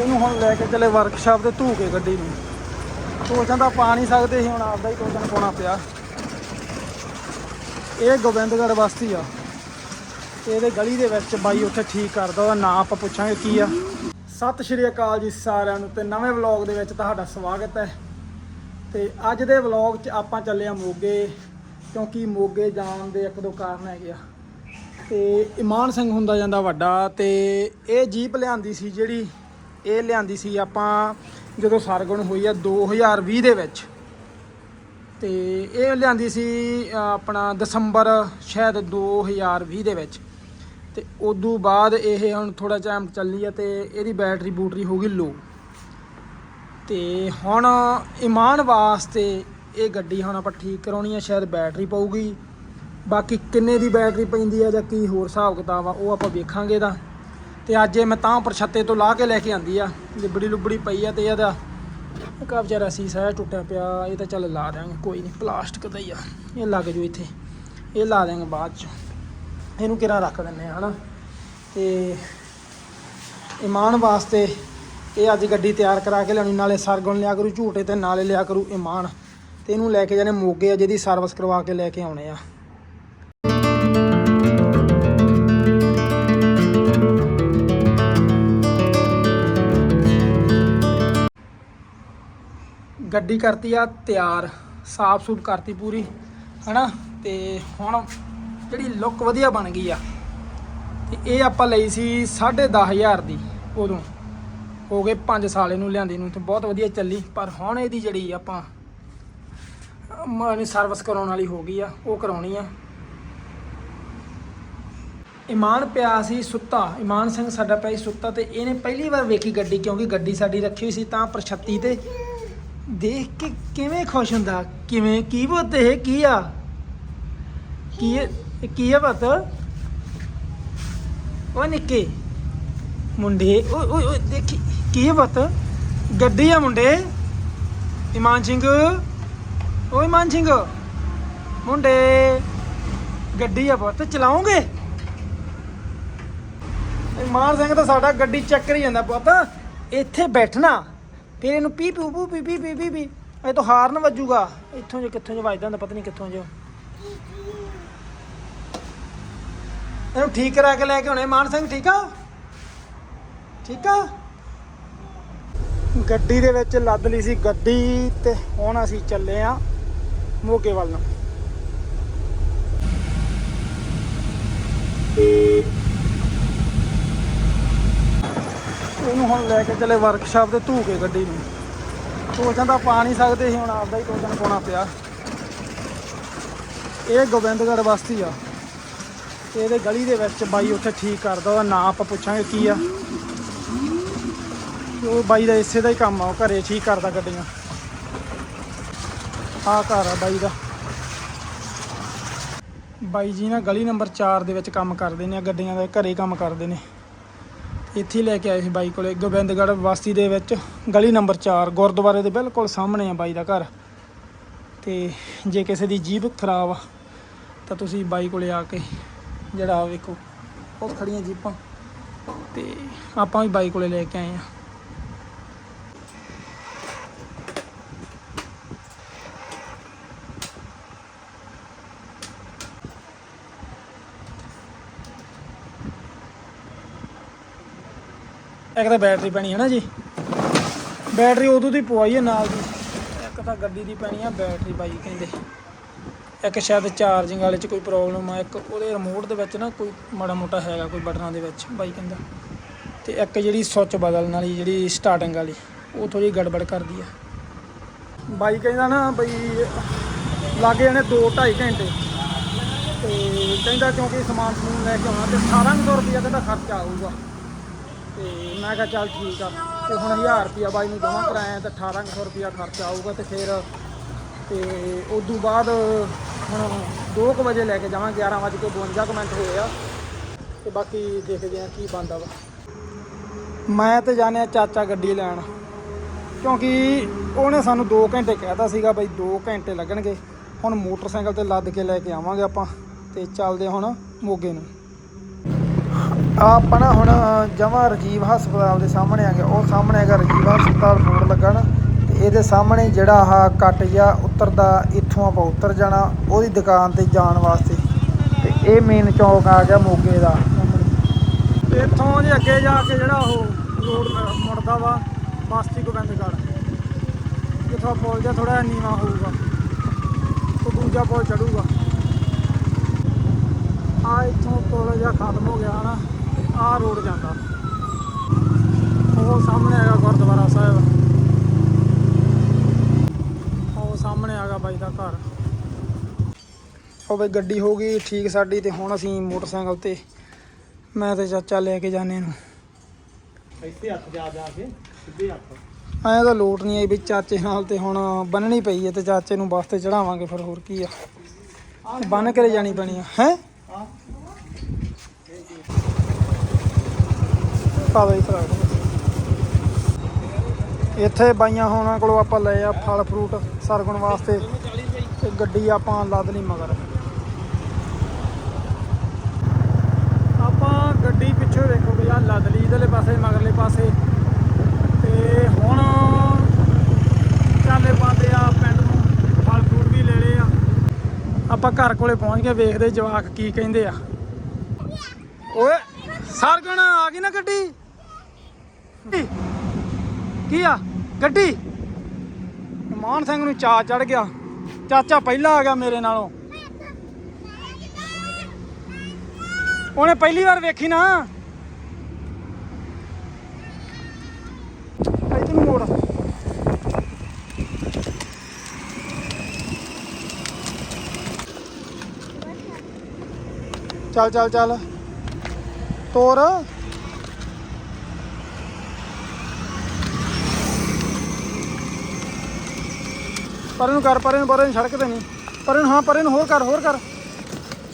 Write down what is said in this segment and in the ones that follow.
ਇਹਨੂੰ ਹੁਣ ਲੈ ਕੇ ਚਲੇ ਵਰਕਸ਼ਾਪ ਤੇ ਧੂ ਕੇ ਗੱਡੀ ਨੂੰ। ਟੋਚਨ ਤਾਂ ਪਾ ਨਹੀਂ ਸਕਦੇ ਸੀ, ਹੁਣ ਆਪਦਾ ਹੀ ਟੋਚਨ ਪਾਉਣਾ ਪਿਆ। ਇਹ ਗੋਬਿੰਦਗੜ੍ਹ ਬਸਤੀ ਆ। ਇਹਦੇ ਗਲੀ ਦੇ ਵਿੱਚ ਬਾਈ ਉੱਥੇ ਠੀਕ ਕਰਦਾ, ਉਹਦਾ ਨਾਂ ਆਪਾਂ ਪੁੱਛਾਂਗੇ ਕੀ ਆ। ਸਤਿ ਸ਼੍ਰੀ ਅਕਾਲ ਜੀ ਸਾਰਿਆਂ ਨੂੰ ਤੇ ਨਵੇਂ ਵਲੌਗ ਦੇ ਵਿੱਚ ਤੁਹਾਡਾ ਸਵਾਗਤ ਹੈ। ਤੇ ਅੱਜ ਦੇ ਵਲੌਗ 'ਚ ਆਪਾਂ ਚੱਲੇ ਆ ਮੋਗੇ, ਕਿਉਂਕਿ ਮੋਗੇ ਜਾਣ ਦੇ ਇੱਕ ਦੋ ਕਾਰਨ ਹੈਗੇ ਆ। ਤੇ ਇਮਾਨ ਸਿੰਘ ਹੁੰਦਾ ਜਾਂਦਾ ਵੱਡਾ ਤੇ ਇਹ ਜੀਪ ਲਿਆਂਦੀ ਸੀ ਜਿਹੜੀ ਇਹ ਲਿਆਂਦੀ ਸੀ ਆਪਾਂ ਜਦੋਂ ਸਰਗੁਣ ਹੋਈ ਆ 2020 ਦੇ ਵਿੱਚ। ਤੇ ਇਹ ਲਿਆਂਦੀ ਸੀ ਆਪਣਾ ਦਸੰਬਰ, ਸ਼ਾਇਦ 2020 ਦੇ ਵਿੱਚ। ਤੇ ਉਦੋਂ ਬਾਅਦ ਇਹ ਹੁਣ ਥੋੜਾ ਟਾਈਮ ਚੱਲੀ ਆ ਤੇ ਇਹਦੀ ਬੈਟਰੀ ਬੂਟਰੀ ਹੋ ਗਈ ਲੋ ਤੇ ਹੁਣ ਇਮਾਨ ਵਾਸਤੇ ਇਹ ਗੱਡੀ ਹੁਣ ਆਪਾਂ ਠੀਕ ਕਰਾਉਣੀ ਆ, ਸ਼ਾਇਦ ਬੈਟਰੀ ਪਊਗੀ। ਬਾਕੀ ਕਿੰਨੇ ਦੀ ਬੈਟਰੀ ਪੈਂਦੀ ਆ ਜਾਂ ਕੀ ਹੋਰ ਹਿਸਾਬ ਕਿਤਾਬ ਆ, ਉਹ ਆਪਾਂ ਵੇਖਾਂਗੇ ਦਾ ਤੇ ਅੱਜ ਇਹ ਮੈਂ ਤਾਂ ਪਰਛੱਤੇ ਤੋਂ ਲਾ ਕੇ ਲੈ ਕੇ ਆਂਦੀ ਆ। ਲਿਬੜੀ ਲੁਬੜੀ ਪਈ ਆ ਤੇ ਇਹਦਾ ਕਾ ਵਿਚਾਰਾ ਸੀਸਾ ਜਿਹਾ ਟੁੱਟਿਆ ਪਿਆ, ਇਹ ਤਾਂ ਚੱਲ ਲਾ ਦਿਆਂਗੇ, ਕੋਈ ਨਹੀਂ ਪਲਾਸਟਿਕ ਦਾ ਹੀ ਆ। ਇਹ ਲੱਗ ਜੂ ਇੱਥੇ। ਇਹ ਲਾ ਦਿਆਂਗੇ ਬਾਅਦ ਚ। ਇਹਨੂੰ ਕਿਰਾ ਰੱਖ ਦਿੰਨੇ ਆ, ਹਨਾ? ਤੇ ਇਮਾਨ ਵਾਸਤੇ ਇਹ ਅੱਜ ਗੱਡੀ ਤਿਆਰ ਕਰਾ ਕੇ ਲਿਆਉਣੀ, ਨਾਲੇ ਸਰਗੁਣ ਲਿਆ ਕਰੂ, ਝੂਟੇ ਤੇ ਨਾਲੇ ਲਿਆ ਕਰੂ, ਇਮਾਨ। ਤੇ ਇਹਨੂੰ ਲੈ ਕੇ ਜਾਣੇ ਮੋਗੇ ਆ, ਜਿਹਦੀ ਸਰਵਿਸ ਕਰਵਾ ਕੇ ਲੈ ਕੇ ਆਉਣੇ ਆ। ਗੱਡੀ ਕਰਤੀ ਆ, ਤਿਆਰ ਸਾਫ਼ ਸੂਫ ਕਰਤੀ ਪੂਰੀ, ਹਨਾ? ਤੇ ਹੁਣ ਜਿਹੜੀ ਲੁੱਕ ਵਧੀਆ ਬਣ ਗਈ ਆ, ਤੇ ਇਹ ਆਪਾਂ ਲਈ ਸੀ 10500 ਦੀ ਉਦੋਂ। ਹੋ ਗਏ 5 ਸਾਲ ਇਹਨੂੰ ਲਿਆਂਦੇ ਨੂੰ, ਤੇ ਬਹੁਤ ਵਧੀਆ ਚੱਲੀ, ਪਰ ਹੁਣ ਇਹਦੀ ਜਿਹੜੀ ਆਪਾਂ ਮਾਨੀ ਸਰਵਿਸ ਕਰਾਉਣ ਵਾਲੀ ਹੋ ਗਈ ਆ, ਉਹ ਕਰਾਉਣੀ ਆ। ਇਮਾਨ ਪਿਆ ਸੀ ਸੁੱਤਾ, ਇਮਾਨ ਸਿੰਘ ਸਾਡਾ ਪਿਆ ਸੀ ਸੁੱਤਾ, ਤੇ ਇਹਨੇ ਪਹਿਲੀ ਵਾਰ ਵੇਖੀ ਗੱਡੀ, ਕਿਉਂਕਿ ਗੱਡੀ ਸਾਡੀ ਰੱਖੀ ਹੋਈ ਸੀ ਤਾਂ ਪ੍ਰਛੱਤੀ ਤੇ। ਦੇਖ ਕੇ ਕਿਵੇਂ ਖੁਸ਼ ਹੁੰਦਾ? ਕਿਵੇਂ, ਕੀ ਬੁੱਤ ਇਹ? ਕੀ ਆ? ਕੀ ਇਹ? ਕੀ ਆ ਬੁੱਤ ਓ ਨਿੱਕੇ। ਮੁੰਡੇ, ਓਏ ਓਏ ਓਏ, ਦੇਖੀ, ਕੀ ਆ ਬੁੱਤ ਗੱਡੀ ਆ ਮੁੰਡੇ। ਇਮਾਨ ਸਿੰਘ। ਓਏ ਇਮਾਨ ਸਿੰਘ। ਮੁੰਡੇ, ਗੱਡੀ ਆ ਪੁੱਤ, ਚਲਾਉਂਗੇ? ਇਮਾਨ ਸਿੰਘ ਤਾਂ ਸਾਡਾ ਗੱਡੀ ਚੱਕਰ ਹੀ ਜਾਂਦਾ ਪੁੱਤ। ਇੱਥੇ ਬੈਠਣਾ। ਫਿਰ ਇਹਨੂੰ ਪੀ, ਪੂ ਪੂ, ਪੀ ਪੀ ਪੀ ਪੀ ਪੀ। ਇਹ ਤਾਂ ਹਾਰਨ ਵੱਜੂਗਾ। ਇੱਥੋਂ ਜੇ ਕਿੱਥੋਂ ਜੇ ਵੱਜਦਾ ਹੁੰਦਾ ਪਤਾ ਨਹੀਂ ਕਿੱਥੋਂ ਜੋ। ਇਹਨੂੰ ਠੀਕ ਕਰਾ ਕੇ ਲੈ ਕੇ ਆਉਣੇ। ਮਾਨ ਸਿੰਘ, ਠੀਕ ਆ? ਠੀਕ ਆ? ਗੱਡੀ ਦੇ ਵਿੱਚ ਲੱਦ ਲਈ ਸੀ ਗੱਡੀ ਤੇ ਹੁਣ ਅਸੀਂ ਚੱਲੇ ਆ ਮੋਗੇ ਵੱਲ ਨੂੰ। ਇਹਨੂੰ ਹੁਣ ਲੈ ਕੇ ਚਲੇ ਵਰਕਸ਼ਾਪ ਤੇ ਧੂ ਕੇ ਗੱਡੀ ਨੂੰ। ਟੋਚਨ ਤਾਂ ਪਾ ਨਹੀਂ ਸਕਦੇ ਸੀ, ਹੁਣ ਆਪਦਾ ਹੀ ਟੋਚਨ ਪਾਉਣਾ ਪਿਆ। ਇਹ ਗੋਬਿੰਦਗੜ੍ਹ ਬਸਤੀ ਆ। ਇਹਦੇ ਗਲੀ ਦੇ ਵਿੱਚ ਬਾਈ ਉੱਥੇ ਠੀਕ ਕਰਦਾ, ਉਹਦਾ ਨਾਂ ਆਪਾਂ ਪੁੱਛਾਂਗੇ ਕੀ ਆ। ਉਹ ਬਾਈ ਦਾ ਇਸੇ ਦਾ ਹੀ ਕੰਮ ਆ, ਉਹ ਘਰੇ ਠੀਕ ਕਰਦਾ ਗੱਡੀਆਂ। ਆ ਘਰ ਆ ਬਾਈ ਦਾ। ਬਾਈ ਜੀ ਨਾ ਗਲੀ ਨੰਬਰ 4 ਦੇ ਵਿੱਚ ਕੰਮ ਕਰਦੇ ਨੇ ਗੱਡੀਆਂ ਦਾ ਘਰੇ ਕੰਮ ਕਰਦੇ ਨੇ। ਇੱਥੇ ਲੈ ਕੇ ਆਏ ਸੀ ਬਾਈ ਕੋਲੇ, ਗੋਬਿੰਦਗੜ੍ਹ ਵਾਸੀ ਦੇ ਵਿੱਚ, ਗਲੀ ਨੰਬਰ 4 ਗੁਰਦੁਆਰੇ ਦੇ ਬਿਲਕੁਲ ਸਾਹਮਣੇ ਆ ਬਾਈ ਦਾ ਘਰ। ਤੇ ਜੇ ਕਿਸੇ ਦੀ ਜੀਬ ਖਰਾਬ ਆ, ਤਾਂ ਤੁਸੀਂ ਬਾਈ ਕੋਲੇ ਆ ਕੇ, ਜਿਹੜਾ ਆਹ ਵੇਖੋ, ਬਹੁਤ ਖੜੀਆਂ ਜੀਪਾਂ। ਤੇ ਆਪਾਂ ਵੀ ਬਾਈ ਕੋਲੇ ਲੈ ਕੇ ਆਏ ਆ। ਇੱਕ ਤਾਂ ਬੈਟਰੀ ਪੈਣੀ ਹੈ ਨਾ ਜੀ। ਬੈਟਰੀ ਉਦੋਂ ਦੀ ਪਵਾਈ ਹੈ ਨਾਲ ਦੀ। ਇੱਕ ਤਾਂ ਗੱਡੀ ਦੀ ਪੈਣੀ ਆ ਬੈਟਰੀ ਬਾਈ ਕਹਿੰਦੇ। ਇੱਕ ਸ਼ਾਇਦ ਚਾਰਜਿੰਗ ਵਾਲੇ 'ਚ ਕੋਈ ਪ੍ਰੋਬਲਮ ਆ, ਇੱਕ ਉਹਦੇ ਰਿਮੋਟ ਦੇ ਵਿੱਚ ਨਾ ਕੋਈ ਮਾੜਾ ਮੋਟਾ ਹੈਗਾ ਕੋਈ ਬਟਨਾਂ ਦੇ ਵਿੱਚ, ਬਾਈ ਕਹਿੰਦਾ। ਤੇ ਇੱਕ ਜਿਹੜੀ ਸੁੱਚ ਬਦਲਣ ਵਾਲੀ, ਜਿਹੜੀ ਸਟਾਰਟਿੰਗ ਵਾਲੀ, ਉਹ ਥੋੜੀ ਗੜਬੜ ਕਰਦੀ ਆ। ਬਾਈ ਕਹਿੰਦਾ ਨਾ ਬਈ ਲਾਗੇ ਜਾਣੇ 2 2.5 ਘੰਟੇ। ਤੇ ਕਹਿੰਦਾ ਕਿਉਂਕਿ ਸਮਾਨ ਸਮੂਨ ਲੈ ਕੇ ਆਉਣਾ ਤੇ 1800 ਰੁਪਇਆ ਕਹਿੰਦਾ ਖਰਚਾ ਆਊਗਾ। ਤੇ ਮੈਂ ਕਿਹਾ ਚੱਲ ਠੀਕ ਆ। ਤੇ ਹੁਣ 1000 ਰੁਪਿਆ ਬਾਈ ਨੂੰ ਜਮ੍ਹਾਂ ਕਰਾਇਆ ਤੇ 1800 ਰੁਪਿਆ ਖਰਚਾ ਆਊਗਾ ਤੇ ਫਿਰ ਤੇ ਤੋਂ ਬਾਅਦ ਹੁਣ 2 ਵਜੇ ਲੈ ਕੇ ਜਾਵਾਂ 11 ਵਜੇ ਕੇ 52 ਕੁ ਮਿੰਟ ਹੋਏ ਆ। ਤੇ ਬਾਕੀ ਦੇਖਦੇ ਆ ਕੀ ਬੰਦਾ ਵਾ। ਮੈਂ ਤੇ ਜਾਣਿਆ ਚਾਚਾ ਗੱਡੀ ਲੈਣ, ਕਿਉਂਕਿ ਉਹਨੇ ਸਾਨੂੰ 2 ਘੰਟੇ ਕਹਿਤਾ ਸੀਗਾ ਬਈ 2 ਘੰਟੇ ਲੱਗਣਗੇ। ਹੁਣ ਮੋਟਰਸਾਈਕਲ ਤੇ ਲੱਦ ਕੇ ਲੈ ਕੇ ਆਵਾਂਗੇ ਆਪਾਂ ਤੇ ਚੱਲਦੇ ਹੁਣ ਮੋਗੇ ਨੂੰ। ਆਪਾਂ ਨਾ ਹੁਣ ਜਮਾ ਰਜੀਵ ਹਸਪਤਾਲ ਦੇ ਸਾਹਮਣੇ ਆ ਗਏ। ਉਹ ਸਾਹਮਣੇ ਹੈਗਾ ਰਜੀਵ ਹਸਪਤਾਲ ਬੋਰਡ ਲੱਗਣ ਨਾ ਤੇ ਇਹਦੇ ਸਾਹਮਣੇ ਜਿਹੜਾ ਆਹ ਕੱਟ ਜਾ ਉਤਰਦਾ, ਇੱਥੋਂ ਆਪਾਂ ਉਤਰ ਜਾਣਾ, ਉਹਦੀ ਦੁਕਾਨ ਤੇ ਜਾਣ ਵਾਸਤੇ। ਤੇ ਇਹ ਮੇਨ ਚੌਕ ਆ ਗਿਆ ਮੋਗੇ ਦਾ। ਤੇ ਇੱਥੋਂ ਜੇ ਅੱਗੇ ਜਾ ਕੇ ਜਿਹੜਾ ਉਹ ਰੋਡ ਮੁੜਦਾ ਵਾ ਬਸਤੀ ਗੋਬਿੰਦਗੜ੍ਹ ਜਿੱਥੋਂ ਪੁਲ ਜਿਹਾ ਥੋੜਾ ਨੀਵਾ ਹੋਊਗਾ, ਉਹ ਦੂਜਾ ਪੁਲ ਚੜੂਗਾ। ਆ ਇੱਥੋਂ ਪੁਲ ਜਿਹਾ ਖਤਮ ਹੋ ਗਿਆ ਨਾ ਆ ਰੋਡ ਜਾਂਦਾ। ਉਹ ਸਾਹਮਣੇ ਹੈਗਾ ਗੁਰਦੁਆਰਾ ਸਾਹਿਬ। ਉਹ ਸਾਹਮਣੇ ਹੈਗਾ ਬਾਈ ਦਾ ਘਰ। ਉਹ ਬਈ ਗੱਡੀ ਹੋ ਗਈ ਠੀਕ ਸਾਡੀ ਤੇ ਹੁਣ ਅਸੀਂ ਮੋਟਰਸਾਈਕਲ ਤੇ ਮੈਂ ਤੇ ਚਾਚਾ ਲੈ ਕੇ ਜਾਣੇ ਨੂੰ। ਇੱਥੇ ਹੱਥ ਜਾ ਜਾ ਕੇ ਸਿੱਧੇ ਹੱਥ। ਐਂ ਤਾਂ ਲੋਟ ਨਹੀਂ ਆਈ ਵੀ ਚਾਚੇ ਨਾਲ ਤੇ ਹੁਣ ਬੰਨਣੀ ਪਈ ਹੈ ਤੇ ਚਾਚੇ ਨੂੰ ਬੱਸ ਤੇ ਚੜਾਵਾਂਗੇ ਫਿਰ ਹੋਰ ਕੀ ਆ। ਬੰਨ ਕੇ ਜਾਣੀ ਪੈਣੀ ਆ। ਹੈ? ਪਾਵੇ ਇਤਰਾ ਇੱਥੇ ਬਾਈਆਂ ਹੋਣਾ ਕੋਲੋਂ ਆਪਾਂ ਲਏ ਆ ਫਲ ਫਰੂਟ ਸਰਗੁਣ ਵਾਸਤੇ ਤੇ ਗੱਡੀ ਆਪਾਂ ਲੱਦ ਲਈ ਮਗਰ। ਆਪਾਂ ਗੱਡੀ ਪਿੱਛੇ ਵੇਖੋ ਵੀ ਆ ਲੱਦ ਲਈ, ਇਧਰਲੇ ਪਾਸੇ, ਮਗਰਲੇ ਪਾਸੇ। ਤੇ ਹੁਣ ਚਾਲੇ ਪਾਤੇ ਆ ਪਿੰਡ ਨੂੰ ਫਲ ਫਰੂਟ ਵੀ ਲੈ ਲਏ ਆ। ਆਪਾਂ ਘਰ ਕੋਲੇ ਪਹੁੰਚ ਗਏ, ਵੇਖਦੇ ਜਵਾਕ ਕੀ ਕਹਿੰਦੇ ਆ। ਓਏ, ਸਰਗਣ ਆ ਗਈ ਨਾ ਗੱਡੀ? ਕੀ ਆ? ਗੱਡੀ? ਮਾਨ ਸਿੰਘ ਨੂੰ ਚਾ ਚੜ ਗਿਆ। ਚਾਚਾ ਪਹਿਲਾਂ ਆ ਗਿਆ ਮੇਰੇ ਨਾਲੋਂ। ਉਹਨੇ ਪਹਿਲੀ ਵਾਰ ਵੇਖੀ ਨਾ। ਇੱਧਰ ਨੂੰ ਮੋੜ। ਚੱਲ ਚੱਲ ਚੱਲ। ਤੋਰ। ਪਰੇ ਨੂੰ ਕਰ ਪਰੇ ਨੂੰ ਪਰੇ ਨੂੰ ਸੜਕ ਤੇ ਨਹੀਂ। ਪਰੇ ਨੂੰ ਹਾਂ ਪਰੇ ਨੂੰ ਹੋਰ ਕਰ ਹੋਰ ਕਰ।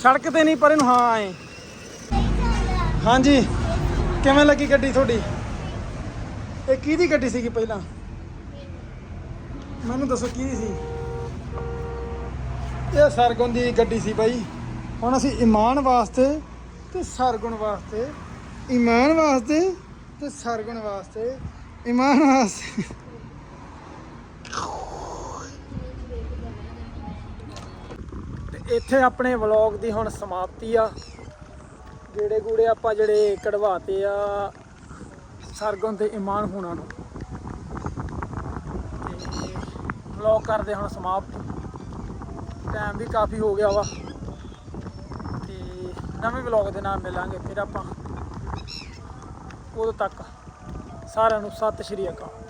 ਸੜਕ ਤੇ ਨਹੀਂ ਪਰੇ ਨੂੰ ਹਾਂ, ਆਏ। ਹਾਂਜੀ। ਕਿਵੇਂ ਲੱਗੀ ਗੱਡੀ ਤੁਹਾਡੀ? ਇਹ ਕਿਹਦੀ ਗੱਡੀ ਸੀਗੀ ਪਹਿਲਾਂ? ਮੈਨੂੰ ਦੱਸੋ ਕਿਹਦੀ ਸੀ? ਇਹ ਸਰਗੁਣ ਦੀ ਗੱਡੀ ਸੀ ਬਾਈ। ਹੁਣ ਅਸੀਂ ਇਮਾਨ ਵਾਸਤੇ ਤੇ ਸਰਗੁਣ ਵਾਸਤੇ। ਇਮਾਨ ਵਾਸਤੇ ਤੇ ਸਰਗੁਣ ਵਾਸਤੇ। ਇਮਾਨ ਵਾਸਤੇ। ਇੱਥੇ ਆਪਣੇ ਵਲੌਗ ਦੀ ਹੁਣ ਸਮਾਪਤੀ ਆ। ਜਿਹੜੇ ਗੂੜੇ ਆਪਾਂ ਜਿਹੜੇ ਕਢਵਾਤੇ ਆ, ਸਰਗੁਣ ਤੇ ਇਮਾਨ ਹੋਣਾ ਨੂੰ। ਤੇ ਵਲੌਗ ਕਰਦੇ ਹੁਣ ਸਮਾਪਤ। ਟਾਈਮ ਵੀ ਕਾਫੀ ਹੋ ਗਿਆ ਵਾ। ਤੇ ਨਵੇਂ ਵਲੌਗ ਦੇ ਨਾਲ ਮਿਲਾਂਗੇ ਫਿਰ ਆਪਾਂ। ਉਦੋਂ ਤੱਕ ਸਾਰਿਆਂ ਨੂੰ ਸਤਿ ਸ਼੍ਰੀ ਅਕਾਲ।